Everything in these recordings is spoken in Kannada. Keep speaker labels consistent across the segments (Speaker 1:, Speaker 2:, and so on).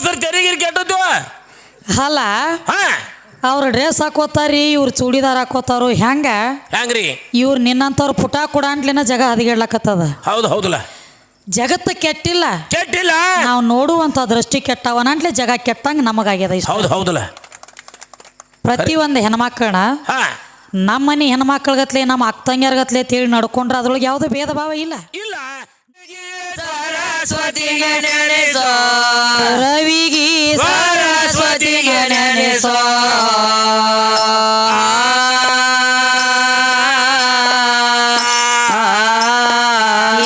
Speaker 1: ಸರ್ ತೆರಿಗೆ ಕೆಟ್ಟದ್ದು
Speaker 2: ಅಲ್ಲ
Speaker 1: ಹಾ.
Speaker 2: ಅವ್ರ ಡ್ರೆಸ್ ಹಾಕೋತಾರಿ ಇವ್ರು ಚೂಡಿದಾರ್ ಹಾಕೋತಾರು ಹೆಂಗ?
Speaker 1: ಹೆಂಗ್ರಿ?
Speaker 2: ಇವ್ರು ನಿನ್ನಂತವ್ರು ಪುಟ ಕುಡಾಂಟ್ಲಿನ ಜಗ ಹದಿಗೇಳಕತ್ತದ
Speaker 1: ಹೌದು ಹೌದಲ್ಲ.
Speaker 2: ಜಗತ್ತು ಕೆಟ್ಟಿಲ್ಲ.
Speaker 1: ಕೆಟ್ಟಿಲ್ಲ?
Speaker 2: ನಾವು ನೋಡುವಂತ ದೃಷ್ಟಿ ಕೆಟ್ಟವನಂಟ್ಲೆ ಜಗ ಕೆಟ್ಟಂಗ ನಮಗಾಗ್ಯದ ಇಷ್ಟ.
Speaker 1: ಹೌದು ಹೌದಲ್ಲ.
Speaker 2: ಪ್ರತಿಯೊಂದು ಹೆಣ್ಮಕ್ಳನ್ನ
Speaker 1: ಹಾ.
Speaker 2: ನಮ್ಮ ಮನೆ ಹೆಣ್ಮಕ್ಳಗತ್ಲೆ ನಮ್ಮ ಅಕ್ಕಂಗ್ಯಾರ್ಗತ್ಲೆ ತಿಳಿ ನಡ್ಕೊಂಡ್ರೆ ಅದ್ರೊಳಗೆ ಯಾವುದೇ ಭೇದ ಭಾವ ಇಲ್ಲ.
Speaker 1: ಇಲ್ಲ. ಸರಸ್ವತಿಗೆ ನೆನೆಸೋ.
Speaker 2: ರವಿಗಿ
Speaker 1: ಸರಸ್ವತಿಗೆ ನೆನೆಸೋ.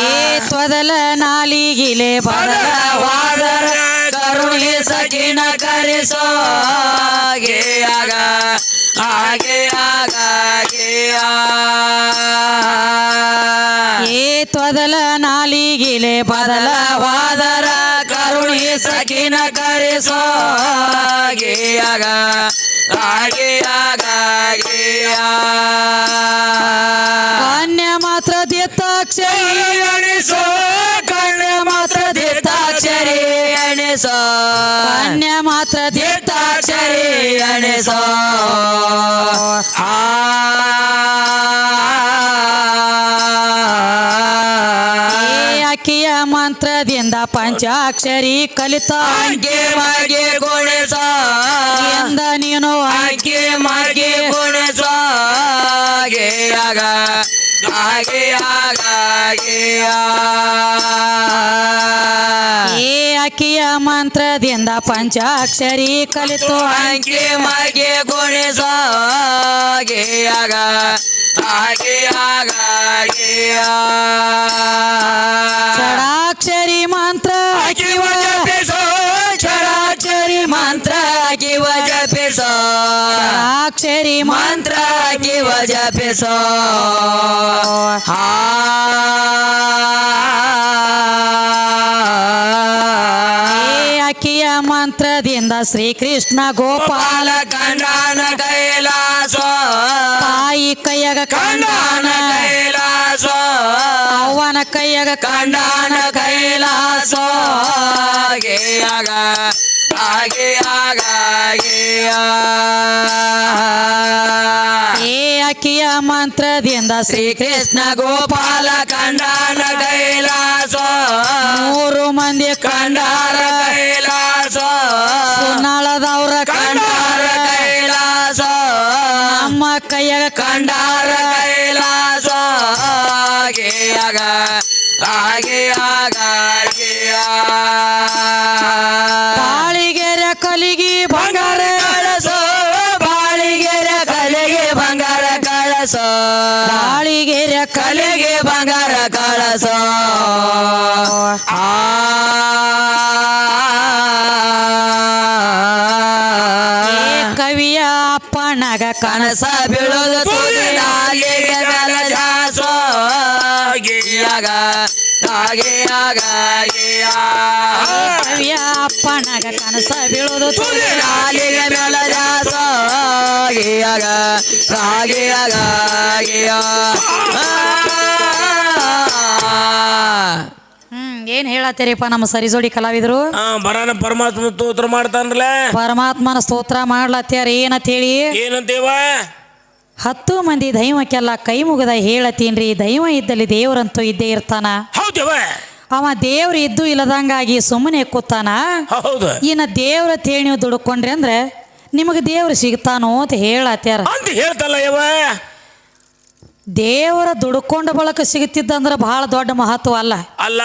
Speaker 2: ಏ ತೊದಲ ನಾಲಿಗಿಲೆ ಬದಲವಾದರ
Speaker 1: ಕರುಣೆ ಸಕಿನ ಕರೆಸೋ. ಹಾಗೆ ಆಗ ಹಾಗೆ ಆಗ ಆ.
Speaker 2: ಏ ತೊದಲ ನಾಲಿಗಿಲೆ ಬದಲವಾದರ
Speaker 1: ಕರುಣಿ ಸಕಿನ ಕರೆಸೋಗಿಯಾಗ ಹಾಗೆ ಆಗ ಹಾಗೆ ಆಗ, ಹಾಗೆ ಆ.
Speaker 2: ಅನ್ಯ ಮಾತ್ರ ದಿತ್ತಾಕ್ಷರಿ
Speaker 1: ಎಣಿಸೋ, ಕನ್ಯ ಮಾತ್ರ ದಿತ್ತಾಕ್ಷರಿ ಎಣಿಸೋ.
Speaker 2: ಕನ್ಯ ಮಾತ್ರ
Speaker 1: ದಿತ್ತಾಕ್ಷರಿ ಎಣಿಸೋ. ಆ
Speaker 2: ಮಂತ್ರದಿಂದ ಪಂಚಾಕ್ಷರಿ ಕಲಿತ.
Speaker 1: ಹಾಗೆ ಮಾಗೆ ಗುಣಿಸೋ.
Speaker 2: ಎಂದ ನೀನು
Speaker 1: ಹಾಗೆ ಮಾಗೆ ಗುಣಿಸೋ. ಹಾಗೆ ಆಗ ಹಾಗೆ ಹಾಗೆ.
Speaker 2: ಏ ಅಕ್ಕಿಯ ಮಂತ್ರದಿಂದ ಪಂಚಾಕ್ಷರಿ ಕಲಿತು.
Speaker 1: ಹಾಗೆ ಮಾಗೆ ಗುಣಿಸೋ. ಹಾಗೆ ಆಗ ಹಾಗೆ ಆಗ
Speaker 2: ಅಕ್ಷರಿ
Speaker 1: ಮಂತ್ರ ಹಾಕಿವ ಜಪಿಸೋ
Speaker 2: ಏ ಅಕ್ಕಿಯ ಮಂತ್ರದಿಂದ ಶ್ರೀಕೃಷ್ಣ ಗೋಪಾಲ
Speaker 1: ಪಾಲ ಕಂಡಾನ ಕೈಲಾಸ
Speaker 2: ತಾಯಿ ಕೈಯಗ
Speaker 1: ಕಂಡಾನ ಕೈಲಾಸ
Speaker 2: ಅವನ ಕೈಯಗ
Speaker 1: ಕಂಡಾನ ಕೈಲಾಸ ಆಗ ಹಾಗೆ ಆಗ ಹಾಗೆ ಮಂತ್ರದಿಂದ
Speaker 2: ಶ್ರೀ ಕೃಷ್ಣ ಮಂತ್ರದಿಂದ
Speaker 1: ಶ್ರೀಕೃಷ್ಣ ಗೋಪಾಲ ಕಂಡಾನ ಕೈಲಾಸ.
Speaker 2: ಮೂರು ಮಂದಿ
Speaker 1: ಕಂಡಾರ ಕೈಲಾಸ.
Speaker 2: ಸುನಾಳದವ್ರ
Speaker 1: ಕಂಡಾರ
Speaker 2: ಕಂಡಾರ.
Speaker 1: ಕೈಲಾಸ.
Speaker 2: ನಮ್ಮ ಕೈಯ
Speaker 1: ಕಂಡಾರ
Speaker 2: ಕವಿಯ ಅಪ್ಪನಗ ಕನಸ
Speaker 1: ಬೀಳೋದು
Speaker 2: ಕವಿಯ ಅಪ್ಪನಗ ಕನಸ ಬೀಳೋದು
Speaker 1: ತುದಿನಾಲಿಗೆ ಮೇಲೆ ಜಾಸೋ
Speaker 2: ಏನ್ ಹೇಳತ್ತೀರಿಪ್ಪ ನಮ್ಮ ಸರಿಜೋಡಿ ಕಲಾವಿದರು?
Speaker 1: ಬರಾನ ಪರಮಾತ್ಮ ಸ್ತೋತ್ರ ಮಾಡ್ತಾನಲ್ಲ
Speaker 2: ಪರಮಾತ್ಮನ ಸ್ತೋತ್ರ ಮಾಡ್ಲತ್ಯಾರ ಏನಂತ ಹೇಳಿ
Speaker 1: ಏನಂತೇವ?
Speaker 2: ಹತ್ತು ಮಂದಿ ದೈವಕ್ಕೆಲ್ಲ ಕೈ ಮುಗದ ಹೇಳತ್ತೀನ್ರಿ ದೈವ ಇದ್ದಲ್ಲಿ ದೇವರಂತೂ ಇದ್ದೇ ಇರ್ತಾನ.
Speaker 1: ಹೌದೇವ?
Speaker 2: ಅವ ದೇವ್ರು ಇದ್ದು ಇಲ್ಲದಂಗಾಗಿ ಸುಮ್ಮನೆ ಕೂತಾನ.
Speaker 1: ಹೌದು.
Speaker 2: ಇನ್ನ ದೇವ್ರ ತೇಳಿ ನೀವು ದುಡ್ಕೊಂಡ್ರಿ ಅಂದ್ರೆ ನಿಮಗೆ ದೇವ್ರು ಸಿಗ್ತಾನೋ ಅಂತ ಹೇಳತ್ಯಾರ.
Speaker 1: ಅಂತ ಹೇಳ್ತಲ್ಲ ಯವ
Speaker 2: ದೇವರ ದುಡ್ಕೊಂಡ ಬಳಕ ಸಿಗುತ್ತಿದ್ದಂದ್ರೆ ಬಹಳ ದೊಡ್ಡ ಮಹತ್ವ ಅಲ್ಲ.
Speaker 1: ಅಲ್ಲ.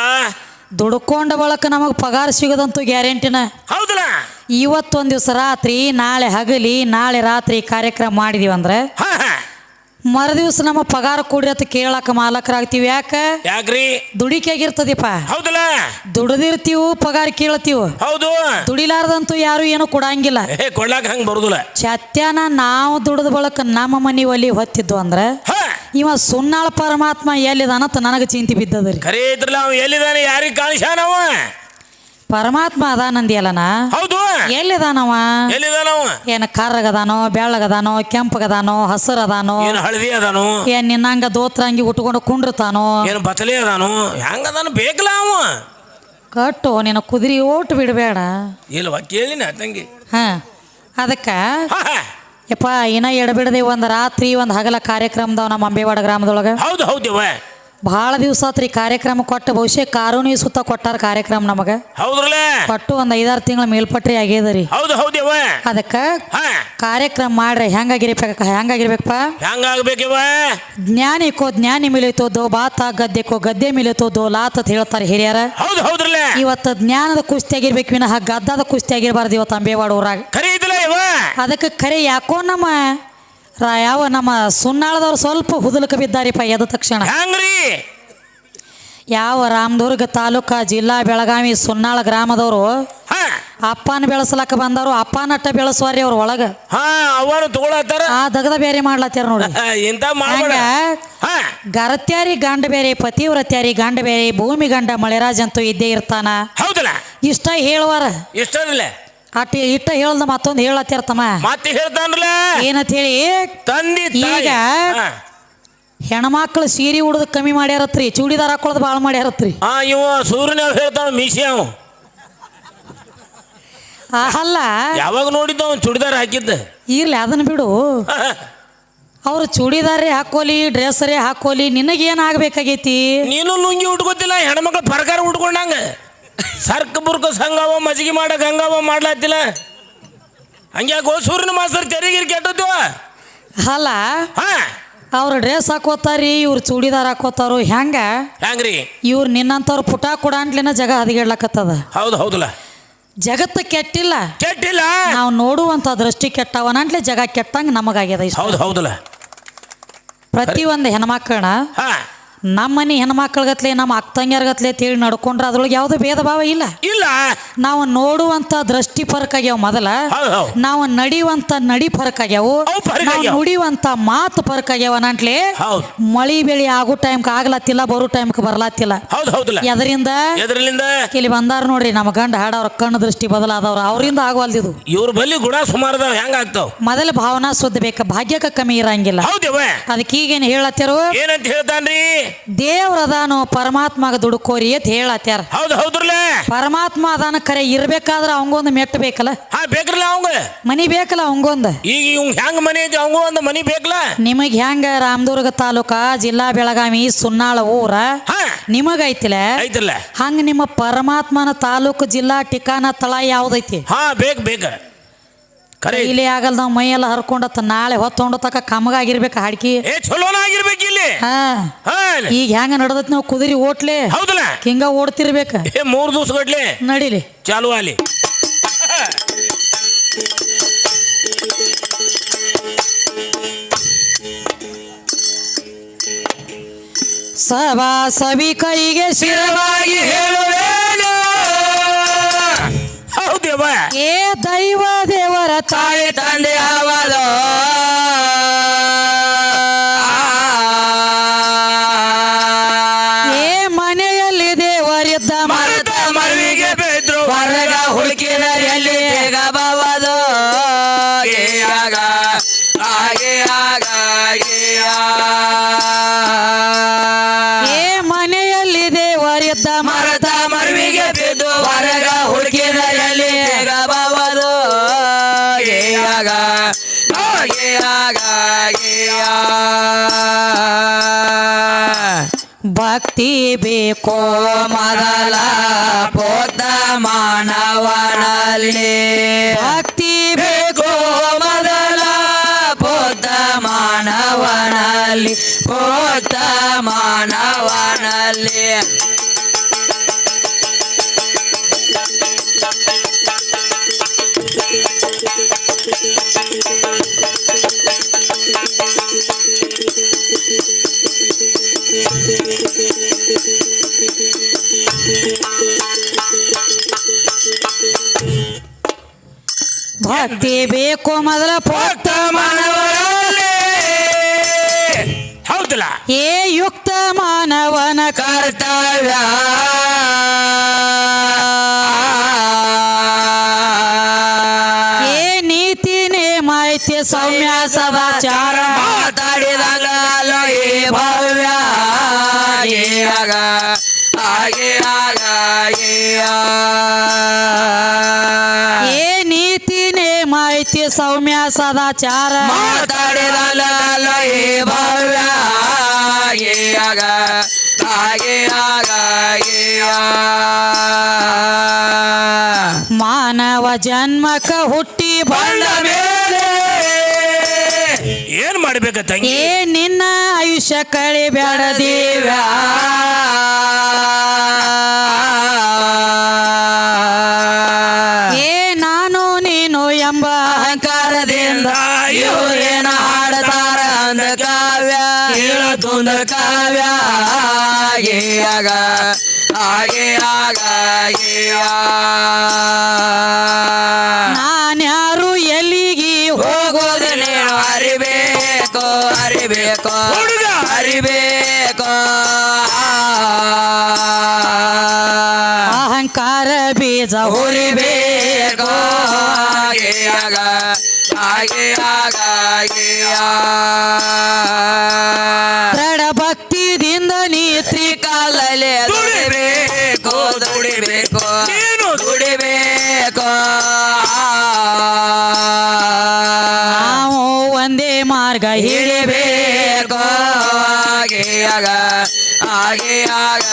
Speaker 2: ದುಡ್ಕೊಂಡ ಬಳಕ ನಮಗೆ ಪಗಾರ ಸಿಗೋದಂತೂ ಗ್ಯಾರಂಟಿನ.
Speaker 1: ಹೌದಲ್ಲ?
Speaker 2: ಇವತ್ತೊಂದು ದಿವಸ ರಾತ್ರಿ ನಾಳೆ ಹಗಲಿ ನಾಳೆ ರಾತ್ರಿ ಕಾರ್ಯಕ್ರಮ ಮಾಡಿದೀವಿ ಅಂದ್ರೆ ಮರುದಿವ್ಸ ನಮ್ಮ ಪಗಾರ ಕೊಡ್ರಿ ಅಂತ ಕೇಳಾಕ ಮಾಲಕರಾಗ್ತೀವಿ. ಯಾಕ?
Speaker 1: ಯಾಕ್ರಿ?
Speaker 2: ದುಡಿಕೆಗಿರ್ತದಿಪ್ಪ
Speaker 1: ಹೌದಲ್ಲ?
Speaker 2: ದುಡಿದಿರ್ತೀವು ಪಗಾರ ಕೇಳ್ತೀವಿ.
Speaker 1: ಹೌದು.
Speaker 2: ದುಡಿಲಾರ್ದಂತೂ ಯಾರು ಏನು ಕೊಡಂಗಿಲ್ಲ.
Speaker 1: ಏ ಕೊಡ್ಲಾಕ ಹಂಗ ಬರುದಿಲ್ಲ.
Speaker 2: ಚತ್ಯಾನ ನಾವು ದುಡಿದ ಬಳಕ ನಮ್ಮ ಮನೆ ಒಲಿ ಹೊತ್ತಿದ್ವು ಅಂದ್ರೆ ಇವ ಸುನ್ನಾಳ ಪರಮಾತ್ಮ ಎಲ್ಲಿದಾನಂತ ನನಗೆ ಚಿಂತೆ ಬಿದ್ದದ್ರಿ
Speaker 1: ಕರೆ ಇದ್ರಲ್ಲ ಅವ ಎಲ್ಲಿದಾನೆ ಯಾರಿಗೆ ಕಾಣಿಸ್ಯಾನವ
Speaker 2: ಪರಮಾತ್ಮ ಅದಾನಂದಿಯಲ್ಲನ
Speaker 1: ಹೌದು.
Speaker 2: ಎಲ್ಲಿದಾನವ?
Speaker 1: ಎಲ್ಲಿದಾನವ?
Speaker 2: ಏನ ಕರ್ರಗದಾನೋ ಬೆಳ್ಳಗದಾನೋ ಕೆಂಪಗದಾನೋ ಹಸರದಾನೋ?
Speaker 1: ಏನು ಹಳದಿ ಅದಾನು?
Speaker 2: ಏನ್ ನಿನ್ನಂಗ ದೋತ್ರ ಅಂಗಿ ಉಟ್ಕೊಂಡು ಕುಂಡ್ರತಾನೋ?
Speaker 1: ಏನು ಬತಲಿ ಅದಾನು? ಹೆಂಗದಾನು ಬೇಕಲ್ಲ ಅವ?
Speaker 2: ಕಟ್ಟು ನಿನ್ನ ಕುದುರೆ ಓಟ್ ಬಿಡಬೇಡ.
Speaker 3: ಇಲ್ವ ಕೇಳಿನ ತಂಗಿ.
Speaker 2: ಅದಕ್ಕೆ
Speaker 3: ಹಾ, ಹಾ.
Speaker 2: ಯಪ್ಪ ಏನ ಎಡಬಿಡದೆ ಒಂದು ರಾತ್ರಿ ಒಂದು ಹಗಲ ಕಾರ್ಯಕ್ರಮದ ನಮ್ಮ ಅಂಬೇವಾಡ ಗ್ರಾಮದೊಳಗೆ.
Speaker 3: ಹೌದು ಹೌದು
Speaker 2: ಭಾಳ ದಿವಸ ಆತ್ರಿ ಕಾರ್ಯಕ್ರಮ ಕೊಟ್ಟು ಬಹುಶಃ ಕಾರೂನಿ ಸುತ್ತ ಕೊಟ್ಟಾರ ಕಾರ್ಯಕ್ರಮ ನಮಗೆ.
Speaker 3: ಹೌದ್ರಲ್ಲ?
Speaker 2: ಕೊಟ್ಟು ಒಂದು ಐದಾರು ತಿಂಗಳ ಮೇಲ್ಪಟ್ರಿ ಆಗ್ಯದ ರೀ
Speaker 3: ಹೌದು ಹೌದಿವ
Speaker 2: ಅದಕ್ಕೆ ಕಾರ್ಯಕ್ರಮ ಮಾಡ್ರಿ ಹೆಂಗಾಗಿರ್ಬೇಕ ಹೆಂಗಾಗಿರ್ಬೇಕಪ್ಪ?
Speaker 3: ಹೆಂಗಾಗ್ಬೇಕಿವ
Speaker 2: ಜ್ಞಾನಿಕೋ ಜ್ಞಾನಿ ಮಿಲಿತೋದು ಬಾತ ಗದ್ದೆಕೋ ಗದ್ದೆ ಮಿಲಿತೋದು ಲಾತ್ ಅಂತ ಹೇಳ್ತಾರೆ ಹಿರಿಯರ.
Speaker 3: ಹೌದು ಹೌದ್ರಲ್ಲ.
Speaker 2: ಇವತ್ತು ಜ್ಞಾನದ ಕುಸ್ತಿ ಆಗಿರ್ಬೇಕು ವಿನಃ ಗದ್ದದ ಕುಸ್ತಿ ಆಗಿರ್ಬಾರ್ದು ಇವತ್ತು ಅಂಬೇವಾಡ ಊರಾಗ. ಅದಕ್ಕೆ ಕರೆ ಯಾಕೋ ನಮ್ಮ ರಾ ಯಾವ ನಮ್ಮ ಸುನ್ನಾಳದವ್ರು ಸ್ವಲ್ಪ ಹುದುಲಕ್ಕೆ ಬಿದ್ದಾರಿಪ್ಪ ಎದ್ದ ತಕ್ಷಣ.
Speaker 3: ಹೆಂಗ್ರಿ?
Speaker 2: ಯಾವ ರಾಮದುರ್ಗ ತಾಲೂಕ ಜಿಲ್ಲಾ ಬೆಳಗಾವಿ ಸುನ್ನಾಳ ಗ್ರಾಮದವರು
Speaker 3: ಹಾ.
Speaker 2: ಅಪ್ಪನ ಬೆಳೆಸ್ಲಕ್ಕ ಬಂದವರು ಅಪ್ಪನಟ್ಟ ಬೆಳೆಸುವಾರಿ ಅವ್ರ ಒಳಗ.
Speaker 3: ಹಾ ಅವರು ತಗೊಳತ್ತಾರ?
Speaker 2: ಆ ದಗದ ಬೇರೆ ಮಾಡ್ಲತ್ತಾರ ನೋಡಿ
Speaker 3: ಇಂತ ಮಾಡ್ಬೇಡ.
Speaker 2: ಹಂಗ
Speaker 3: ಹಾ.
Speaker 2: ಗರತ್ಯಾರಿ ಗಂಡ ಬೇರೆ ಪತಿವ್ರತ್ಯಾರಿ ಗಂಡ ಬೇರೆ ಭೂಮಿ ಗಂಡ ಮಳೆರಾಜ್ ಅಂತೂ ಇದ್ದೇ ಇರ್ತಾನ.
Speaker 3: ಹೌದಲ್ಲ?
Speaker 2: ಇಷ್ಟ ಹೇಳುವಾರ.
Speaker 3: ಇಷ್ಟರಲ್ಲ
Speaker 2: ಅಟ್ ಇಟ್ಟ ಹೇಳ್ದ ಮತ್ತೊಂದು ಹೇಳತ್ತಿರ್ತಮ್ಮ
Speaker 3: ಮತ್ತೆ ಹೇಳ್ತಾನ್ರಲ್ಲ?
Speaker 2: ಏನಂತ ಹೇಳಿ
Speaker 3: ತಂದಿ.
Speaker 2: ಈಗ. ಹೆಣ್ಮಕ್ಳು ಸೀರೆ ಉಡದ್ ಕಮ್ಮಿ ಮಾಡ್ಯಾರತ್ರಿ ಚೂಡಿದಾರ್ ಹಾಕೊಳ್ಳೋದು ಭಾಳ ಮಾಡ್ಯಾರತ್ರಿ.
Speaker 3: ಆ ಇವ ಸೂರ್ಯನ ಹೇಳ್ತಾನ ಮೀಸಿ ಅವ.
Speaker 2: ಅಲ್ಲ.
Speaker 3: ಯಾವಾಗ ನೋಡಿದ್ದ ಅವ್ನು ಚುಡಿದಾರ ಹಾಕಿದ್ದ?
Speaker 2: ಇರ್ಲಿ ಅದನ್ನ ಬಿಡು. ಅವ್ರು ಚೂಡಿದಾರೇ ಹಾಕೋಲಿ ಡ್ರೆಸ್ಸರೇ ಹಾಕೋಲಿ ನಿನಗೇನು ಆಗ್ಬೇಕಾಗೈತಿ?
Speaker 3: ನೀನು ಲುಂಗಿ ಉಟ್ಕೋತಿಲ್ಲ ಹೆಣ್ಮಕ್ಳು ಪರ್ಕಾರ ಉಟ್ಕೊಂಡಂಗ. ಸರ್ಕ ಬುರ್ಕ ಸಂಗವ ಮಜ್ಗಿ ಮಾಡಕ್ ಹಂಗವ ಮಾಡ್ಲಾತಿಲ್ಲ ಹಂಗ್ಯಾಕೋ ಸೂರ್ಯನ ಮಾಸ್ತರ್ ತೆರಿಗೆ ಕೆಟ್ಟದ್ವ
Speaker 2: ಅಲ್ಲ
Speaker 3: ಹಾ.
Speaker 2: ಅವ್ರು ಡ್ರೆಸ್ ಹಾಕೋತಾರಿ ಇವ್ರು ಚೂಡಿದಾರ್ ಹಾಕೋತಾರು ಹೆಂಗ
Speaker 3: ಹೆಂಗ್ರಿ
Speaker 2: ಇವ್ರು ನಿನ್ನಂಥವ್ರು ಪುಟ ಕುಡಾಂಟ್ಲಿನ ಜಗ ಹದಿಗೇಳಕತ್ತದ
Speaker 3: ಹೌದು ಹೌದಲ್ಲ
Speaker 2: ಜಗತ್ತು ಕೆಟ್ಟಿಲ್ಲ.
Speaker 3: ಕೆಟ್ಟಿಲ್ಲ.
Speaker 2: ನಾವು ನೋಡುವಂತ ದೃಷ್ಟಿ ಕೆಟ್ಟವನಂಟ್ಲೆ ಜಗ ಕೆಟ್ಟಂಗೆ ನಮಗಾಗ್ಯದ
Speaker 3: ಹೌದು ಹೌದಲ್ಲ
Speaker 2: ಪ್ರತಿಯೊಂದು ಹೆಣ್ಮಕ್ಳನ್ನ
Speaker 3: ಹಾ.
Speaker 2: ನಮ್ಮ ಮನೆ ಹೆಣ್ಮಕ್ಳಿಗತ್ಲೆ ನಮ್ಮ ಅಕ್ಕಂಗ್ಯಾರ್ಗತ್ಲೆ ಅಂತೇಳಿ ನಡ್ಕೊಂಡ್ರೆ ಅದ್ರೊಳಗೆ ಯಾವ್ದು ಭೇದ ಭಾವ ಇಲ್ಲ.
Speaker 3: ಇಲ್ಲ.
Speaker 2: ನಾವು ನೋಡುವಂತ ದೃಷ್ಟಿ ಫರಕ್ ಆಗ್ಯಾವ ಮೊದಲ.
Speaker 3: ಹೌದು ಹೌದು.
Speaker 2: ನಾವು ನಡೆಯುವಂತ ನಡಿ ಫರಕ್ ಆಗ್ಯಾವು.
Speaker 3: ಅವು ಫರಕ್
Speaker 2: ನಾವು
Speaker 3: ಆಗ್ಯಾವ.
Speaker 2: ನುಡಿಯುವಂಥ ಮಾತು ಫರಕ್ ಆಗ್ಯಾವ ನಂಟ್ಲಿ.
Speaker 3: ಹೌದು.
Speaker 2: ಮಳಿ ಬೆಳಿ ಆಗೋ ಟೈಮ್ಗೆ ಆಗ್ಲತ್ತಿಲ್ಲ ಬರೋ ಟೈಮ್ಗೆ ಬರ್ಲಾತಿಲ್ಲ
Speaker 3: ಹೌದು ಹೌದಲ್ಲ
Speaker 2: ಎದರಿಂದ? ಇಲ್ಲಿ ಬಂದಾರ ನೋಡ್ರಿ ನಮ್ಮ ಗಂಡ ಹಾಡವ್ರ ಕಣ್ಣು ದೃಷ್ಟಿ ಬದಲಾದವ್ರು ಅವರಿಂದ ಆಗವಲ್ದಿದು.
Speaker 3: ಇವ್ರ ಬಲ್ಲಿ ಗುಣ ಸುಮಾರದವ ಹೆಂಗ ಆಗ್ತಾವ?
Speaker 2: ಮೊದಲ ಭಾವನಾ ಸುದ್ದ ಬೇಕ ಭಾಗ್ಯಕ್ಕೆ ಕಮ್ಮಿ ಇರಂಗಿಲ್ಲ.
Speaker 3: ಹೌದವ
Speaker 2: ಅದಕ್ಕೆ ಈಗೇನು ಹೇಳತ್ತಿರೋ?
Speaker 3: ಏನಂತ ಹೇಳ್ತಾನ್ರಿ?
Speaker 2: ದೇವ್ರದಾನು ಪರಮಾತ್ಮಗ ದುಡುಕೋರಿ ಅಂತ ಹೇಳತ್ಯಾರ.
Speaker 3: ಹೌದು ಹೌದ್ರಲ್ಲ?
Speaker 2: ಪರಮಾತ್ಮ ಅದಾನ ಕರೆ ಇರ್ಬೇಕಾದ್ರೆ ಅವಂಗೊಂದು ಮೆಟ್ಟ ಬೇಕಲ್ಲ?
Speaker 3: ಹಾ ಬೇಕ್ರಲ್ಲ ಅವಂಗ?
Speaker 2: ಮನಿ ಬೇಕಲ್ಲ ಅವಂಗೊಂದು?
Speaker 3: ಈಗ ಇವ್ ಹೆಂಗ್ ಮನಿ ಐತಿ ಅವಂಗ ಒಂದು ಮನಿ ಬೇಕಲ್ಲ
Speaker 2: ನಿಮಗೆ ಹೆಂಗ ರಾಮದುರ್ಗ ತಾಲೂಕ ಜಿಲ್ಲಾ ಬೆಳಗಾವಿ ಸುನ್ನಾಳ ಊರ?
Speaker 3: ಹಾ.
Speaker 2: ನಿಮಗೈತಿಲ್ಲ?
Speaker 3: ಐತಿಲ್ಲ
Speaker 2: ಹಂಗ ನಿಮ್ಮ ಪರಮಾತ್ಮನ ತಾಲೂಕು ಜಿಲ್ಲಾ ಟಿಕಾನ ತಳ ಯಾವ್ದೈತಿ?
Speaker 3: ಹಾ ಬೇಕ್ ಬೇಕ.
Speaker 2: ಇಲ್ಲಿ ಆಗಲ್ಲ ನಾವು ಎಲ್ಲ ಹರ್ಕೊಂಡತ್ತ ನಾಳೆ ಹೊತ್ತೊಂಡು ತಕ ಕಮಗಾಗಿರ್ಬೇಕು ಹಾಡ್ಕಿ.
Speaker 3: ಏ ಇಲ್ಲಿ.
Speaker 2: ಹಾ. ಈಗ ಹೆಂಗ ನಡ್ದತ್ ನಾವು ಕುದುರಿ ಓಟ್ಲೆ?
Speaker 3: ಹೌದಲ್ಲ.
Speaker 2: ಹಿಂಗ ಓಡ್ತಿರ್ಬೇಕು.
Speaker 3: ಏ ಮೂರು ದಿವಸ ಗಟ್ಲೆ.
Speaker 2: ನಡಿಲಿ.
Speaker 3: ಚಾಲು ಅಲ್ಲಿ
Speaker 2: ಸಭಾ ಸಭಿ ಕೈಗೆ ಶಿರವಾಗಿ
Speaker 3: ಹೇಳುವೇನು
Speaker 2: ಏ ದೈವ ದೇವರ ತಾಯಿ
Speaker 3: ತಂದೆ ಅವಳು
Speaker 2: ಭಕ್ತಿ ಬೇಕೋ
Speaker 3: ಮೊದಲ ಬೋಧ ಮಾನವನಲ್ಲಿ.
Speaker 2: ಭಕ್ತಿ
Speaker 3: ಬೇಕೋ ಮೊದಲ ಬೋಧ ಮಾನವನಲ್ಲಿ ಬೋಧ ಮಾನವನಲ್ಲಿ.
Speaker 2: ಭಕ್ತಿ ಬೇಕು ಮೊದಲ
Speaker 3: ಪೋತ ಹೌದಲ್ಲ?
Speaker 2: ಏ ಯುಕ್ತ ಮಾನವನ
Speaker 3: ಕರ್ತವ್ಯ.
Speaker 2: ಏ ನೀತಿ ನೇಮಾಯಿತಿ ಸೌಮ್ಯ ಸದಾಚಾರ
Speaker 3: ಮಾತಾಡಿದಾಗ ಈ ಭವ್ಯ. ಆಗ ಹಾಗೆ ಆಗ
Speaker 2: ಏ ಸೌಮ್ಯ ಸದಾಚಾರ. ಮಾನವ ಜನ್ಮಕ ಹುಟ್ಟಿ ಬಂದ
Speaker 1: ಮೇಲೆ
Speaker 3: ಏನ್ ಮಾಡ್ಬೇಕ ತಂಗಿ?
Speaker 2: ಏ ನಿನ್ನ ಆಯುಷ್ಯ ಕಳಿಬೇಡ ದೇವ್ಯ
Speaker 1: ಆಗ ಹಾಗೆ ಆಗ
Speaker 2: ನಾನ್ಯಾರು ಎಲ್ಲಿಗೆ
Speaker 1: ಹೋಗೋದನೆ ಅರಿಬೇಕು ಅರಿಬೇಕು
Speaker 3: ಹುಡುಗ.
Speaker 1: ಅರಿಬೇಕು.
Speaker 2: ಅಹಂಕಾರ ಬೀಜ
Speaker 1: ಹುರಿಬೇಕು. ಹಾಗೆ ಆಗ ಹಾಗೆ ಆಗ
Speaker 2: ಮಾರ್ಗ ಹಿಡಿಬೇಕು
Speaker 1: ಹಿಡಿಬೇಕು ಹಾಗೆ ಆಗ ಹಾಗೆ ಆಗ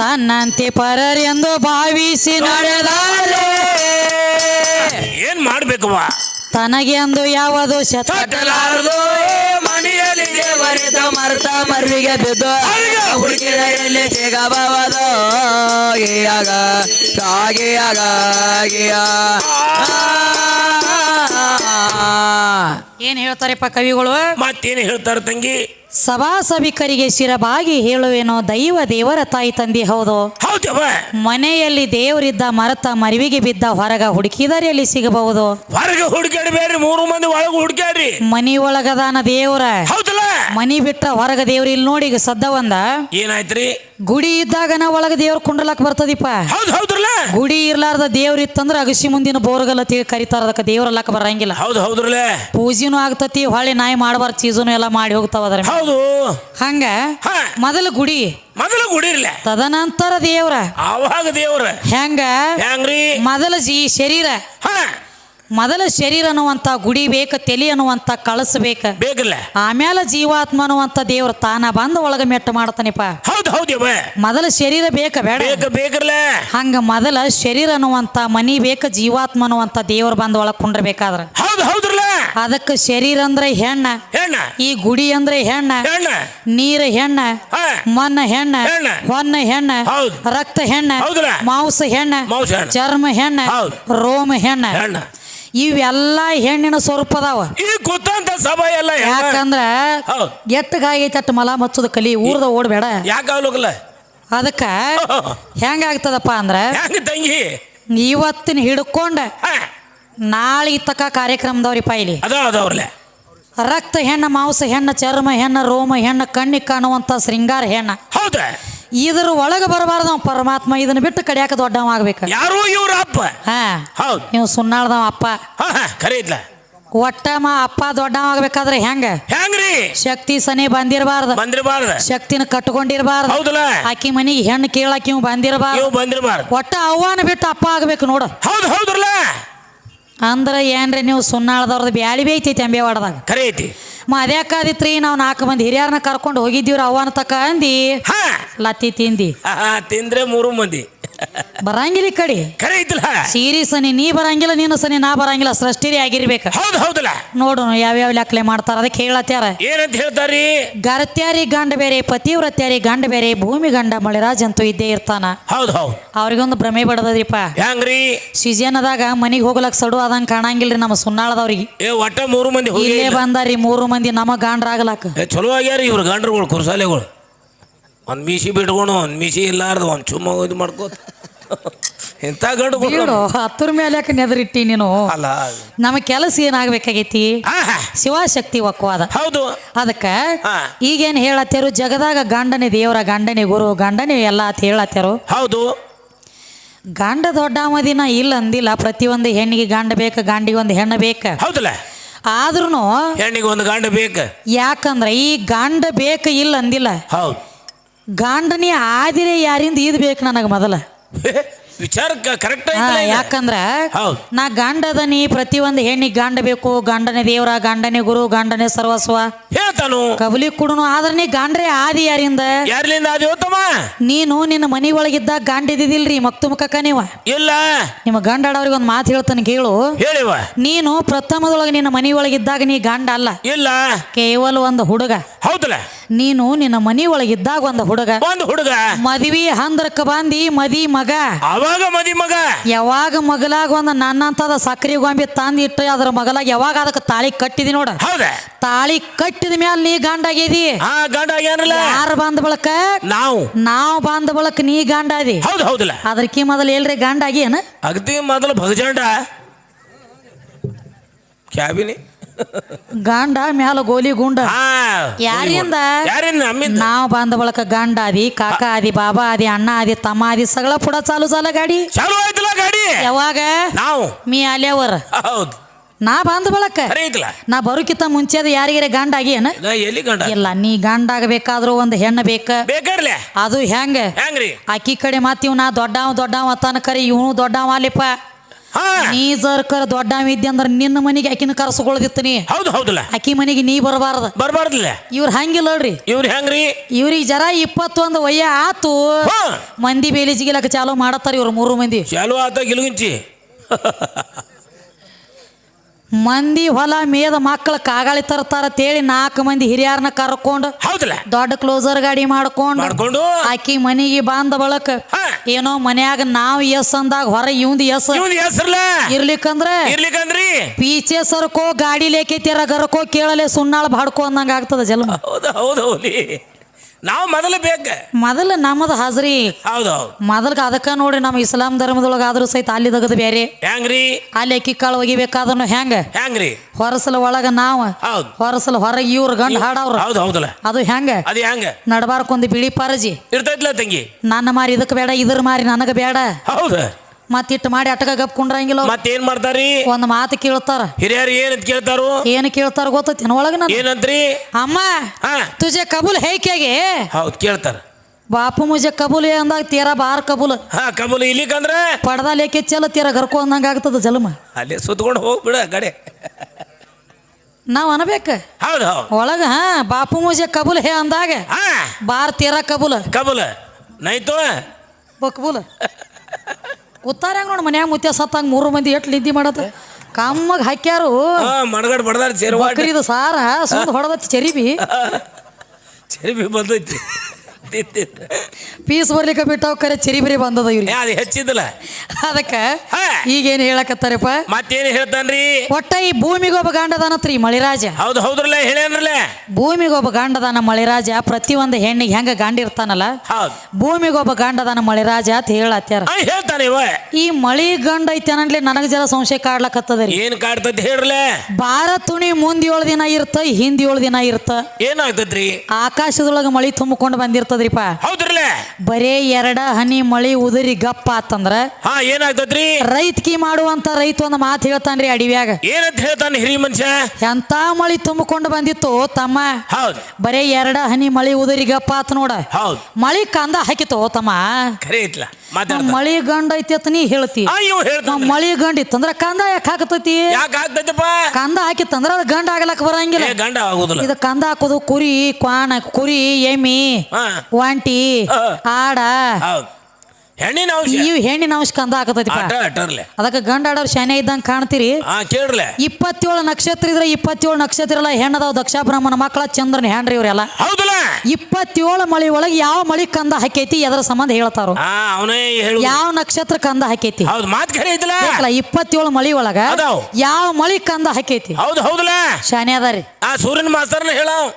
Speaker 2: ತನ್ನಂತೆ ಪರರೆಂದು ಭಾವಿಸಿ ನಡೆದಾರೆ
Speaker 3: ಏನ್ ಮಾಡ್ಬೇಕವ್ವ?
Speaker 2: ತನಗೆ ಅಂದು ಯಾವುದು ಶತ
Speaker 1: ಕಟ್ಟಲಾರದು ಮನೆಯಲ್ಲಿ ದೇವರಿದ ಮರ್ತ ಮರ್ವಿಗೆ ಬಿದ್ದು ಹುಡುಗಿದರಲ್ಲಿ ಸಿಗಬಹುದು ಆಗ ಹಾಗೆ ಆಗ
Speaker 2: ಏನ್ ಹೇಳ್ತಾರಪ್ಪ ಕವಿಗಳು?
Speaker 3: ಮತ್ತೇನ್ ಹೇಳ್ತಾರ ತಂಗಿ?
Speaker 2: ಸಭಾ ಸಭಿಕರಿಗೆ ಶಿರಬಾಗಿ ಹೇಳುವೇನೋ ದೈವ ದೇವರ ತಾಯಿ ತಂದಿ ಹೌದು.
Speaker 3: ಹೌದವ
Speaker 2: ಮನೆಯಲ್ಲಿ ದೇವರಿದ್ದ ಮರತ ಮರಿವಿಗೆ ಬಿದ್ದ ಹೊರಗ ಹುಡುಕಿದರೆ ಎಲ್ಲಿ ಸಿಗಬಹುದು.
Speaker 3: ಹೊರಗೆ ಹುಡುಕಾಡ್ಬೇಡ್ರಿ ಮೂರು ಮಂದಿ ಒಳಗೆ ಹುಡುಕ್ಯಾಡ್ರಿ.
Speaker 2: ಮನಿ ಒಳಗದಾನ ದೇವರ.
Speaker 3: ಹೌದಲ್ಲ?
Speaker 2: ಮನಿ ಬಿಟ್ಟ ಹೊರಗ ದೇವ್ರ ಇಲ್ಲಿ ನೋಡಿ ಈಗ ಸದ್ದ ಒಂದ.
Speaker 3: ಏನಾಯ್ತ್ರಿ?
Speaker 2: ಗುಡಿ ಇದ್ದಾಗನ ಒಳಗ ದೇವ್ರ ಕುಂಡ್ರಲಕ್ ಬರ್ತದಿಪ್ಪ.
Speaker 3: ಹೌದು ಹೌದ್ರಲ್ಲ?
Speaker 2: ಗುಡಿ ಇರ್ಲಾರ್ದ ದೇವ್ರ ಇತ್ತಂದ್ರ ಅಗಸಿ ಮುಂದಿನ ಬೋರ್ಗಲ್ಲ ತಿಳಿ ಕರಿತಾರ ಅದಕ್ಕೆ ದೇವ್ರಲ್ಲಕ್ಕ ಬರಂಗಿಲ್ಲ.
Speaker 3: ಹೌದು ಹೌದ್ರಲ್ಲ?
Speaker 2: ಪೂಜೆನೂ ಆಗ್ತತಿ ಹೊಳ್ಳಿ ನಾಯಿ ಮಾಡಬಾರ್ದು ಚೀಜನು ಎಲ್ಲ ಮಾಡಿ ಹೋಗ್ತಾವ ಅದ್ರ.
Speaker 3: ಹೌದು.
Speaker 2: ಹಂಗ
Speaker 3: ಹಾ.
Speaker 2: ಮೊದಲ ಗುಡಿ.
Speaker 3: ಮೊದಲು ಗುಡಿರ್ಲ
Speaker 2: ತದನಂತರ ದೇವ್ರ.
Speaker 3: ಅವಾಗ ದೇವ್ರ.
Speaker 2: ಹೆಂಗ?
Speaker 3: ಹೆಂಗ್ರಿ?
Speaker 2: ಮೊದಲ ಜೀ ಶರೀರ.
Speaker 3: ಹಾ.
Speaker 2: ಮೊದಲ ಶರೀರ ಅನ್ನುವಂತ ಗುಡಿ ಬೇಕ ತಲೆ ಅನ್ನುವಂತ ಕಳಸ ಬೇಕ.
Speaker 3: ಬೇಕಲ್ಲ.
Speaker 2: ಆಮೇಲೆ ಜೀವಾತ್ಮ ಅನ್ನುವಂತ ದೇವ್ರ ತಾನ ಬಂದ ಒಳಗ ಮೆಟ್ಟ ಮಾಡ್ತಾನಿಪ್ಪ
Speaker 3: ಹೌದು ಹೌದ್ಯವ್ವ
Speaker 2: ಮೊದಲ ಶರೀರ ಬೇಕ ಬೇಡ.
Speaker 3: ಬೇಕ ಬೇಕರ್ಲ.
Speaker 2: ಹಂಗ ಮೊದಲ ಶರೀರ ಅನ್ನುವಂತ ಮನಿ ಬೇಕ ಜೀವಾತ್ಮ ಅನ್ನುವಂತ ದೇವ್ರ ಬಂದ ಕುಂಡ್ರ ಕುಂಡ್ರಬೇಕಾದ್ರ.
Speaker 3: ಹೌದ್ ಹೌದ್ರಲ್ಲ.
Speaker 2: ಅದಕ್ಕೆ ಶರೀರ ಅಂದ್ರೆ ಹೆಣ್ಣ.
Speaker 3: ಹೆಣ್ಣ.
Speaker 2: ಈ ಗುಡಿ ಅಂದ್ರೆ ಹೆಣ್ಣ.
Speaker 3: ಹೆಣ್ಣ.
Speaker 2: ನೀರ ಹೆಣ್ಣ.
Speaker 3: ಹಾ.
Speaker 2: ಮಣ್ಣ ಹೆಣ್ಣ.
Speaker 3: ಹೆಣ್ಣ.
Speaker 2: ಹೊನ್ನ ಹೆಣ್ಣ.
Speaker 3: ಹೌದ್.
Speaker 2: ರಕ್ತ ಹೆಣ್ಣ.
Speaker 3: ಹೌದಲ್ಲ?
Speaker 2: ಮಾಂಸ ಹೆಣ್ಣ.
Speaker 3: ಮಾಂಸ ಹೆಣ್ಣ.
Speaker 2: ಚರ್ಮ ಹೆಣ್ಣ.
Speaker 3: ಹೌದ್.
Speaker 2: ರೋಮ ಹೆಣ್ಣ.
Speaker 3: ಹೆಣ್ಣ.
Speaker 2: ಇವೆಲ್ಲ ಹೆಣ್ಣಿನ ಸ್ವರೂಪ ಅದಾವ.
Speaker 3: ಈ ಸಭಾ ಎಲ್ಲ ಹೆಣ್ಣ.
Speaker 2: ಯಾಕಂದ್ರ
Speaker 3: ಹೌದ್.
Speaker 2: ಎಟ್ಟಗಾಗೈತೆ ಮಲ ಮಚ್ಚದ ಕಲಿ ಊರ್ದ ಓಡ್ಬೇಡ.
Speaker 3: ಯಾಕಾಗ್ಲೋಗಲ್ಲ
Speaker 2: ಅದಕ್ಕ ಹೆಂಗಾಗ್ತದಪ್ಪ ಅಂದ್ರ
Speaker 3: ಹೆಂಗ ತಂಗಿ?
Speaker 2: ಇವತ್ತಿನ ಹಿಡ್ಕೊಂಡ
Speaker 3: ಹಾ.
Speaker 2: ನಾಳೆ ಇತ್ತಕ ಕಾರ್ಯಕ್ರಮದವ್ರಿಪ್ಪ ಇಲ್ಲಿ
Speaker 3: ಅದ ಅದಾವ್ರಲ್ಲ
Speaker 2: ರಕ್ತ ಹೆಣ್ಣ ಮಾಂಸ ಹೆಣ್ಣ ಚರ್ಮ ಹೆಣ್ಣ ರೋಮ ಹೆಣ್ಣ ಕಣ್ಣಿಗೆ ಕಾಣುವಂತ ಶೃಂಗಾರ ಹೆಣ್ಣ.
Speaker 3: ಹೌದು
Speaker 2: ಇದ್ರ ಒಳಗೆ ಬರಬಾರ್ದು ಪರಮಾತ್ಮ. ಇದನ್ನ ಬಿಟ್ಟು ಕಡಿಯಾಕ ದೊಡ್ಡವ ಆಗ್ಬೇಕು
Speaker 3: ಯಾರು ಇವ್ರ ಅಪ್ಪ.
Speaker 2: ಹಾ.
Speaker 3: ಹೌದು.
Speaker 2: ಸುನ್ನಾಳ್ದವ ಅಪ್ಪ.
Speaker 3: ಖರೆ ಇದ್ಲ.
Speaker 2: ಒಟ್ಟ ಮ ಅಪ್ಪ ದೊಡ್ಡವ ಆಗ್ಬೇಕಾದ್ರೆ ಹೆಂಗ?
Speaker 3: ಹೆಂಗ್ರಿ?
Speaker 2: ಶಕ್ತಿ ಸನಿ ಬಂದಿರಬಾರ್ದು.
Speaker 3: ಬಂದಿರಬಾರ್ದು.
Speaker 2: ಶಕ್ತಿನ ಕಟ್ಕೊಂಡಿರಬಾರ್ದು.
Speaker 3: ಹೌದಲ್ಲ?
Speaker 2: ಆಕಿ ಮನಿಗೆ ಹೆಣ್ಣು ಕೇಳಾಕ ಇವ್ ಬಂದಿರಬಾರ್ದು.
Speaker 3: ಬಂದಿರಬಾರ್ದ.
Speaker 2: ಒಟ್ಟ ಅವ್ವಾನ ಬಿಟ್ಟು ಅಪ್ಪ ಆಗ್ಬೇಕು ನೋಡು.
Speaker 3: ಹೌದು ಹೌದ್ರಲ್ಲ?
Speaker 2: ಅಂದ್ರೆ ಏನ್ರಿ ನೀವು ಸುನ್ನಾಳದವ್ರದ್ದು ಬ್ಯಾಳಿ ಬೇಯ್ತೈತಿ ಅಂಬೆ ಹೊಡ್ದಾಗ
Speaker 3: ಖರೆ ಐತಿ.
Speaker 2: ಮದ್ಯಾಕಾದಿತ್ರಿ ನಾವು ನಾಲ್ಕು ಮಂದಿ ಹಿರಿಯರನ್ನ ಕರ್ಕೊಂಡು ಹೋಗಿದ್ದೀವ್ರಿ ಅವ್ವನ ತಕ ಅಂದಿ.
Speaker 3: ಹಾ.
Speaker 2: ಲತ್ತಿ ತಿಂದಿ.
Speaker 3: ಹಾ, ತಿಂದ್ರೆ ಮೂರು ಮಂದಿ.
Speaker 2: ಬರಂಗಿಲ್ಲ ಈ ಕಡೆ.
Speaker 3: ಕರೆ ಐತಿಲ್ಲ
Speaker 2: ಸೀರಿ ಸನಿ ನೀ ಬರಂಗಿಲ್ಲ ನೀನು ಸನಿ ನಾ ಬರಂಗಿಲ್ಲ ಸೃಷ್ಟಿರಿ ಆಗಿರ್ಬೇಕು.
Speaker 3: ಹೌದು ಹೌದಲ್ಲ.
Speaker 2: ನೋಡು ಯಾವ್ಯಾವ ಲೆಕ್ಕಲೆ ಮಾಡ್ತಾರ ಅದಕ್ಕೆ ಹೇಳತ್ಯಾರ.
Speaker 3: ಏನಂತ ಹೇಳ್ತಾರಿ?
Speaker 2: ಗರತ್ಯಾರಿ ಗಂಡ ಬೇರೆ ಪತಿವ್ರತ್ಯಾರಿ ಗಂಡ ಬೇರೆ ಭೂಮಿ ಗಂಡ ಮಳಿರಾಜ್ ಅಂತೂ ಇದ್ದೇ ಇರ್ತಾನ.
Speaker 3: ಹೌದು ಹೌದ್.
Speaker 2: ಅವ್ರಿಗೊಂದು ಭ್ರಮೆ ಬಡದದ್ರಿಪ್ಪ.
Speaker 3: ಹೆಂಗ್ರಿ?
Speaker 2: ಅದಾಗ ಮನಿಗೆ ಹೋಗ್ಲಕ್ ಸಡು ಆದಂಗ ಕಾಣಂಗಿಲ್ರಿ ನಮ್ಮ ಸುನ್ನಾಳದವ್ರಿಗೆ.
Speaker 3: ಏ ಒಟ್ಟ ಮೂರು ಮಂದಿ ಹೋಗಿ
Speaker 2: ಇಲ್ಲೇ ಬಂದಾರಿ ಮೂರು ಮಂದಿ ನಮ್ಮ ಗಾಂಡ್ರಾಗ್ಲಾಕ.
Speaker 3: ಆಗ್ಲಾಕ ಚಲೋ ಆಗ್ಯಾರ ಇವ್ರ ಗಂಡ್ರುಗಳು ಕುರ್ಸಾಲೆಗಳು. ಒಂದ್ ಮೀಸಿ ಬಿಟ್ಕೊಂಡು ಒಂದು ಮೀಸಿ ಇಲ್ಲಾರ್ದು ಒಂದು ಚುಮ್ಮ ಇದು ಮಾಡ್ಕೋತ. ಇಂಥ
Speaker 2: ಗಂಡು ಹತ್ತರ ಮೇಲೆ ಯಾಕೆ ನೆದರಿಟ್ಟಿ ನೀನು?
Speaker 3: ಅಲ್ಲ
Speaker 2: ನಮ್ಮ ಕೆಲಸ ಏನಾಗಬೇಕಾಗೈತಿ? ಶಿವಶಕ್ತಿ ಒಕ್ಕವಾದ.
Speaker 3: ಹೌದು.
Speaker 2: ಅದಕ್ಕ ಈಗೇನು ಹೇಳತ್ತೇರು ಜಗದಾಗ ಗಂಡನೆ ದೇವರ ಗಂಡನೇ ಗುರು ಗಂಡನೆ ಎಲ್ಲ ಅಂತ ಹೇಳತ್ತೇರು.
Speaker 3: ಹೌದು.
Speaker 2: ಗಂಡ ದೊಡ್ಡ ಮದಿನ ಇಲ್ಲ ಅಂದಿಲ್ಲ ಪ್ರತಿಯೊಂದು ಹೆಣ್ಣಿಗೆ ಗಂಡ ಬೇಕ ಗಂಡಿಗೆ ಒಂದು ಹೆಣ್ಣು ಬೇಕ.
Speaker 3: ಹೌದಲ್ಲ.
Speaker 2: ಆದ್ರೂ
Speaker 3: ಹೆಣ್ಣಿಗೆ ಒಂದು ಗಂಡ ಬೇಕ.
Speaker 2: ಯಾಕಂದ್ರ ಈ ಗಂಡ ಬೇಕ ಇಲ್ಲ ಅಂದಿಲ್ಲ.
Speaker 3: ಹೌದು.
Speaker 2: ಗಂಡನಿ ಆದಿರೇ ಯಾರಿಂದ ಇದು ಬೇಕು ನನಗೆ ಮೊದಲ?
Speaker 3: ವಿಚಾರ ಕರೆಕ್ಟ್?
Speaker 2: ಯಾಕಂದ್ರ. ನಾ ಗಂಡದನಿ ಪ್ರತಿಯೊಂದು ಹೆಣ್ಣಿಗೆ ಗಂಡ ಬೇಕು ಗಂಡನೇ ದೇವರ ಗಂಡನೇ ಗುರು ಗಂಡನೇ ಸರ್ವಸ್ವ.
Speaker 3: ಹೇಳ್ತಾನು.
Speaker 2: ಕಬಲಿ ಕುಡನು ಆದ್ರೆ ನೀ ಗಂಡ್ರೆ ಆದಿ ಯಾರಿಂದ?
Speaker 3: ಯಾರಿಂದ ಆದಿ ಉತ್ತಮ?
Speaker 2: ನೀನು ನಿನ್ನ ಮನಿ ಒಳಗಿದ್ದ ಗಂಡ ಇದ್ದಿದಿಲ್ರಿ ಮಕ್ತು ಮುಖಕ್ಕ ನೀವ
Speaker 3: ಇಲ್ಲ.
Speaker 2: ನಿಮ್ಮ ಗಂಡ ಆಡೋರಿಗೆ ಒಂದು ಮಾತು ಹೇಳ್ತಾನೆ ಕೇಳು.
Speaker 3: ಹೇಳಿವ.
Speaker 2: ನೀನು ಪ್ರಥಮದೊಳಗೆ ನಿನ್ನ ಮನಿ ಒಳಗಿದ್ದಾಗ ನೀ ಗಂಡ ಅಲ್ಲ.
Speaker 3: ಇಲ್ಲ.
Speaker 2: ಕೇವಲ ಒಂದು ಹುಡುಗ.
Speaker 3: ಹೌದಲ್ಲ.
Speaker 2: ನೀನು ನಿನ್ನ ಮನಿ ಒಳಗಿದ್ದಾಗ ಒಂದು ಹುಡುಗ.
Speaker 3: ಒಂದು ಹುಡುಗ.
Speaker 2: ಮದ್ವಿ ಹಂದ್ರಕ್ಕ ಬಂದಿ ಮದಿ ಮಗ.
Speaker 3: ಅವಾಗ ಮದಿ ಮಗ.
Speaker 2: ಯಾವಾಗ ಮಗಲಾಗ ಒಂದು ನನ್ನಂತದ ಸಕ್ರಿ ಗೊಂಬೆ ತಂದು ಇಟ್ಟು ಅದ್ರ ಮಗಲಾಗ ಯಾವಾಗ ಅದಕ್ಕೆ ತಾಳಿ ಕಟ್ಟಿದಿ ನೋಡ.
Speaker 3: ಹೌದ?
Speaker 2: ತಾಳಿ ಕಟ್ಟಿದ ಮ್ಯಾಲ ನೀ ಗಂಡಾಗಿದಿ
Speaker 3: ಹಾ ಗಂಡ ಆಗ್ಯಾನಲ್ಲ?
Speaker 2: ಯಾರು ಬಂದ ಬಳಕ?
Speaker 3: ನಾವು.
Speaker 2: ನಾವು ಬಂದ ಬಳಕ ನೀ ಗಂಡ ಅದಿ
Speaker 3: ಹೌದು ಹೌದಲ್ಲ.
Speaker 2: ಅದಕ್ಕೆ ಮೊದಲು ಎಲ್ರಿ ಗಂಡ ಆಗಿ ಏನ
Speaker 3: ಅಗದಿ ಮೊದಲು ಭಗಜಂಡ. ಕ್ಯಾಬಿನಿ.
Speaker 2: ಗಂಡ ಮ್ಯಾಲ ಗೋಲಿ ಗುಂಡ. ಯಾರಿಂದ?
Speaker 3: ಯಾರಿಂದ? ನಮ್ಮಿಂದ.
Speaker 2: ನಾವು ಬಂದ ಬಳಕ ಗಂಡ ಆದಿ ಕಾಕ ಆದಿ ಬಾಬಾ ಆದಿ ಅಣ್ಣ ಆದಿ ತಮ್ಮ ಆದಿ ಸಗಳ ಪುಡ ಚಾಲು ಚಾಲ ಗಾಡಿ.
Speaker 3: ಚಾಲು ಆಯ್ತಲ್ಲ ಗಾಡಿ?
Speaker 2: ಯಾವಾಗ?
Speaker 3: ನಾವು.
Speaker 2: ಮೀ ಅಲ್ಯವರ.
Speaker 3: ಹೌದು.
Speaker 2: ನಾ ಬಂದ ಬಳಕ.
Speaker 3: ಐತಲ್ಲ
Speaker 2: ನಾ ಬರೋಕಿತ್ತ ಅದು ಯಾರಿಗಾರ ಗಂಡ ಆಗಿ ಏನ?
Speaker 3: ನಾ ಎಲ್ಲಿ ಗಂಡ?
Speaker 2: ಇಲ್ಲ ನೀ ಗಂಡ ಆಗಬೇಕಾದ್ರೂ ಒಂದು ಹೆಣ್ಣು ಬೇಕ.
Speaker 3: ಬೇಕಾರ್ಲೆ?
Speaker 2: ಅದು ಹೆಂಗ?
Speaker 3: ಹೆಂಗ್ರಿ?
Speaker 2: ಆಕಿ ಕಡೆ ಮಾತಿವ್ ನಾ ದೊಡ್ಡವ ದೊಡ್ಡವ ತನ ಕರಿ ಇವನು ದೊಡ್ಡವ ಅಲ್ಲಿಪ್ಪ. ನೀ ಜರ್ಕರ್ ದೊಡ್ಡ ಇದ್ದೆ ಅಂದ್ರೆ ನಿನ್ನ ಮನೆಗೆ ಆಕಿನ ಕರ್ಸ್ಕೊಳ್ದಿತ್ತು ನೀ
Speaker 3: ಹೌದು ಹೌದಲ್ಲ.
Speaker 2: ಆಕಿ ಮನೆಗೆ ನೀ ಬರಬಾರ್ದ.
Speaker 3: ಬರ್ಬಾರ್ದಿಲ್ಲ.
Speaker 2: ಇವ್ರು ಹಂಗಿಲ್ಲ ನೋಡ್ರಿ.
Speaker 3: ಇವ್ರು ಹೆಂಗ್ರಿ?
Speaker 2: ಇವ್ರಿಗೆ ಜರ ಇಪ್ಪತ್ತೊಂದು ವಯ್ಯ ಆತು. ಮಂದಿ ಬೇಲಿ ಜಿಗಿಲಕ್ಕ ಚಾಲು ಮಾಡತ್ತಾರ ಇವ್ರು ಮೂರು ಮಂದಿ.
Speaker 3: ಚಾಲು ಆತ ಗಿಲ್ಗುಂಚಿ.
Speaker 2: ಮಂದಿ ಹೊಲ ಮೇದ ಮಕ್ಕಳ ಕಾಗಾಳಿ ತರ್ತಾರ ತೇಳಿ ನಾಲ್ಕು ಮಂದಿ ಹಿರಿಯರನ್ನ ಕರ್ಕೊಂಡು
Speaker 3: ಹೌದಲ್ಲ
Speaker 2: ದೊಡ್ಡ ಕ್ಲೋಸರ್ ಗಾಡಿ ಮಾಡ್ಕೊಂಡು
Speaker 3: ಮಾಡ್ಕೊಂಡು?
Speaker 2: ಆಕಿ ಮನಿಗೆ ಬಂದ ಬಳಕ ಏನೋ ಮನ್ಯಾಗ ನಾವ್ ಎಸ್ ಅಂದಾಗ ಹೊರ ಇವಂದ್ ಎಸ್. ಇರ್ಲಿಕ್ಕಂದ್ರೆ
Speaker 3: ಇರ್ಲಿಕ್ಕಂದ್ರ?
Speaker 2: ಪೀಚೆ ಸರ್ಕೋ ಗಾಡಿ ಲೇಕೈತಿರ ಗರ್ಕೋ ಕೇಳಲೆ ಸುಣ್ಣಾಳ ಬಾಡ್ಕೋ ಅಂದಂಗ ಆಗ್ತದ ಜಲ್ಮ.
Speaker 3: ಹೌದು ಹೌದು ನಾವು ಮೊದಲು ಬೇಕ
Speaker 2: ಮೊದಲ ನಮ್ಮದು ಹಾಜರಿ.
Speaker 3: ಹೌದು ಹೌದು
Speaker 2: ಮೊದಲ್ಗ ಅದಕ್ಕ ನೋಡಿ ನಮ್ಮ ಇಸ್ಲಾಂ ಧರ್ಮದೊಳಗ ಆದ್ರೂ ಸಹಿತ ಅಲ್ಲಿ ತೆಗದು ಬೇರೆ.
Speaker 3: ಹೆಂಗ್ರಿ?
Speaker 2: ಅಲ್ಲಿ ಅಕ್ಕಿ ಕಾಳು ಒಗಿಬೇಕಾದ್ರೂ ಹೆಂಗ?
Speaker 3: ಹೆಂಗ್ರಿ?
Speaker 2: ಹೊರಸಲ ಒಳಗ ನಾವ
Speaker 3: ಹೌದು.
Speaker 2: ಹೊರಸಲ ಹೊರಗೆ ಇವ್ರ ಗಂಡ ಹಾಡವ್ರ.
Speaker 3: ಹೌದು ಹೌದಲ್ಲ.
Speaker 2: ಅದು ಹೆಂಗ?
Speaker 3: ಅದು ಹೆಂಗ?
Speaker 2: ನಡಬಾರ್ಕೊಂದು ಬಿಳಿ ಪರಜಿ.
Speaker 3: ಇರ್ತೈತ್ಲ ತಂಗಿ.
Speaker 2: ನನ್ನ ಮಾರಿ ಇದಕ್ಕೆ ಬೇಡ ಇದ್ರ ಮಾರಿ ನನಗ ಬೇಡ.
Speaker 3: ಹೌದು.
Speaker 2: ಮತ್ತಿಟ್ಟು ಮಾಡಿ ಅಟಕ ಗಪ್ ಕುಂಡ್ರಂಗಿಲ್ಲ ಅವ್ರು.
Speaker 3: ಮತ್ತೇನ್ ಮಾಡ್ತಾರಿ
Speaker 2: ಒಂದ್ ಮಾತು ಕೇಳ್ತಾರ.
Speaker 3: ಹಿರಿಯರು ಏನಂತ ಕೇಳ್ತಾರು?
Speaker 2: ಏನು ಕೇಳ್ತಾರ ಗೊತ್ತೈತಿ ಒಳಗ ನಾನು?
Speaker 3: ಏನಂತ್ರಿ?
Speaker 2: ಅಮ್ಮ
Speaker 3: ಹಾ.
Speaker 2: ತುಜೆ ಕಬೂಲ್ ಹೇಗೆ
Speaker 3: ಹೌದು ಕೇಳ್ತಾರ.
Speaker 2: ಬಾಪು ಮುಜೆ ಕಬೂಲ್ ಅಂದಾಗ ತೀರಾ ಬಾರ್ ಕಬೂಲ್.
Speaker 3: ಹಾ ಇಲ್ಲಿ ಇಲ್ಲಿಕಂದ್ರ?
Speaker 2: ಪಡ್ದ ಲೇಕೆ ಚಲ ತೀರಾ ಗರ್ಕೋ ಅಂದಂಗ ಆಗ್ತದ ಜಲಮ.
Speaker 3: ಅಲ್ಲೇ ಸುತ್ಕೊಂಡು ಹೋಗ್ಬಿಡ ಗಡೆ
Speaker 2: ನಾವ್ ಅನ್ಬೇಕ?
Speaker 3: ಹೌದು ಹೌದು.
Speaker 2: ಒಳಗ ಹಾ ಬಾಪು ಮುಜೆ ಕಬೂಲ್ ಹೇ ಅಂದಾಗ
Speaker 3: ಹಾ.
Speaker 2: ಬಾರ್ ತೀರಾ ಕಬೂಲ್.
Speaker 3: ಕಬೂಲ್. ನೈತು?
Speaker 2: ಬಕ್ಬೂಲ್. ಕೂತಾರ ನೋಡಿ ಮನ್ಯಾಗ ಮುತ್ಯ ಸತ್ತಂಗ ಮೂರು ಮಂದಿ ಎಟ್ ನಿದ್ದಿ ಮಾಡತ್ತ ಕಮ್ಮಗ್ ಹಾಕ್ಯಾರು.
Speaker 3: ಮಡಗಡ್ ಬಡದಾರ
Speaker 2: ಬಕರಿದು ಸಾರ ಸುಂದ್ ಹೊಡೆದ ಚರಿಬಿ.
Speaker 3: ಚರಿಬಿ ಬಂದೈತಿ.
Speaker 2: ಪೀಸ್ ಬರ್ಲಿಕ್ಕೆ ಬಿಟ್ಟಾವ್ ಕರೆ ಚರಿಬಿರಿ ಬಂದದ
Speaker 3: ಏ,
Speaker 2: ಇವ್ರಿಗೆ
Speaker 3: ಅದು ಹೆಚ್ಚಿದ್ದಲ್ಲ.
Speaker 2: ಅದಕ್ಕ
Speaker 3: ಈಗ
Speaker 2: ಏನ್ ಹೇಳಕತ್ತಾರಪ್ಪ?
Speaker 3: ಮತ್ತೇನ್ ಹೇಳ್ತಾನ್ರಿ?
Speaker 2: ಒಟ್ಟ ಈ ಭೂಮಿಗೊಬ್ಬ ಗಂಡದಾನತ್ರಿ ಮಳಿರಾಜ.
Speaker 3: ಹೌದು ಹೌದ್ರಲ್ಲ ಹೇಳ್ಯಾನ್ರಲ್ಲ
Speaker 2: ಭೂಮಿಗೊಬ್ಬ ಗಾಂಡದಾನ ಮಳಿರಾಜ ಪ್ರತಿಯೊಂದು ಹೆಣ್ಣಿಗೆ ಹೆಂಗ ಗಂಡ ಇರ್ತಾನಲ್ಲ ಭೂಮಿಗೊಬ್ಬ ಗಾಂಡದಾನ ಮಳಿರಾಜ ಅಂತ ಹೇಳತ್ಯಾರ.
Speaker 3: ಆ, ಹೇಳ್ತಾನೆ ಇವ.
Speaker 2: ಈ ಮಳಿ ಗಂಡ ಐತೆ ಅನ್ಲಿ ನನಗ ಜರ ಸಂಶಯ ಕಾಡ್ಲಕತ್ತದ ರೀ.
Speaker 3: ಏನ್ ಕಾಡ್ತೈತಿ ಹೇಳ್ರಲ್ಲ?
Speaker 2: ಬಾರ ತುಣಿ ಮುಂದ್ ಏಳು ದಿನ ಇರ್ತ ಹಿಂದ್ ಏಳು ದಿನ ಇರ್ತ.
Speaker 3: ಏನಾಗ್ತದ್ರಿ
Speaker 2: ಆಕಾಶದೊಳಗ ಮಳಿ ತುಂಬಿಕೊಂಡು ಬಂದಿರ್ತದ್ರಿಪ್ಪ
Speaker 3: ಹೌದ್ರಲ್ಲ?
Speaker 2: ಬರೇ ಎರಡ ಹನಿ ಮಳಿ ಉದುರಿ ಗಪ್ಪ ಆತಂದ್ರ
Speaker 3: ಹಾ ಏನಾಗ್ತೈತ್ರಿ
Speaker 2: ರೈತ್ಕಿ ಮಾಡುವಂತ ರೈತ ಒಂದ್ ಮಾತು ಹೇಳ್ತಾನ್ರಿ ಅಡಿವ್ಯಾಗ.
Speaker 3: ಏನಂತ ಹೇಳ್ತಾನೆ ಹಿರಿ ಮನುಷ್ಯ?
Speaker 2: ಎಂತ ಮಳಿ ತುಂಬಿಕೊಂಡು ಬಂದಿತ್ತು ತಮ್ಮ?
Speaker 3: ಹೌದು.
Speaker 2: ಬರೇ ಎರಡ ಹನಿ ಮಳಿ ಉದುರಿ ಗಪ್ಪ ಆತ ನೋಡ.
Speaker 3: ಹೌದು.
Speaker 2: ಮಳಿ ಕಂದ ಹಾಕಿತ್ತು ತಮ್ಮ?
Speaker 3: ಖರೆ ಐತ್ಲ
Speaker 2: ಮಳಿ ಗಂಡ ಐತಿ ಅಂತ ನೀ ಹೇಳ್ತಿ.
Speaker 3: ಆ ಇವ್ ಹೇಳ್ತಾನ
Speaker 2: ಮಳಿ ಗಂಡ ಇತ್ತಂದ್ರ ಕಂದ ಯಾಕೆ ಹಾಕತೈತಿ?
Speaker 3: ಯಾಕೆ ಆಗ್ತೈತಪ್ಪ
Speaker 2: ಕಂದ ಹಾಕಿತ್ತಂದ್ರ ಅದು ಗಂಡ ಆಗಲಕ್ ಬರಂಗಿಲ್ಲ.
Speaker 3: ಏ ಗಂಡ ಆಗುದಿಲ್ಲ.
Speaker 2: ಇದು ಕಂದ ಹಾಕುದು ಕುರಿ ಕ್ವಾಣ ಕುರಿ ಎಮ್ಮಿ
Speaker 3: ಹಾ.
Speaker 2: ಒಂಟಿ
Speaker 3: ಹಾ.
Speaker 2: ಆಡ.
Speaker 3: ಹೌದು. ಹೆಣ್ಣಿನ ಅಂಶ.
Speaker 2: ಇವು ಹೆಣ್ಣಿನ ಅಂಶ ಕಂದ ಹಾಕತೈತಿ ಅದಕ್ಕೆ ಗಂಡ ಆಡೋರು ಶನಿ ಇದ್ದಂಗೆ ಕಾಣ್ತೀರಿ?
Speaker 3: ಹಾ ಕೇಳ್ರಲೆ.
Speaker 2: ಇಪ್ಪತ್ತೇಳು ನಕ್ಷತ್ರ ಇದ್ರೆ ಇಪ್ಪತ್ತೇಳು ನಕ್ಷತ್ರ ಎಲ್ಲ ಹೆಣ್ಣದಾವ್ ದಕ್ಷ ಬ್ರಹ್ಮನ ಮಕ್ಕಳ ಚಂದ್ರನ ಹೆಣ್ರಿ ಇವ್ರೆಲ್ಲ.
Speaker 3: ಹೌದಲ್ಲ?
Speaker 2: ಇಪ್ಪತ್ತೇಳು ಮಳಿ ಒಳಗೆ ಯಾವ ಮಳಿ ಕಂದ ಹಾಕೈತಿ ಅದರ ಸಂಬಂಧ ಹೇಳ್ತಾರ
Speaker 3: ಹಾ ಅವನೇ ಹೇಳು
Speaker 2: ಯಾವ ನಕ್ಷತ್ರ ಕಂದ ಹಾಕೈತಿ?
Speaker 3: ಹೌದು ಮಾತ್ ಖರೆ ಐತಲ್ಲ?
Speaker 2: ಬೇಕಲ್ಲ ಇಪ್ಪತ್ತೇಳು ಮಳಿ ಒಳಗ
Speaker 3: ಅದಾವ್.
Speaker 2: ಯಾವ ಮಳಿ ಕಂದ ಹಾಕೈತಿ?
Speaker 3: ಹೌದು ಹೌದಲ್ಲ?
Speaker 2: ಅದ ಅದಾರಿ.
Speaker 3: ಆ ಸೂರ್ಯನ ಮಾಸ್ತರ್ನ ಹೇಳವ್.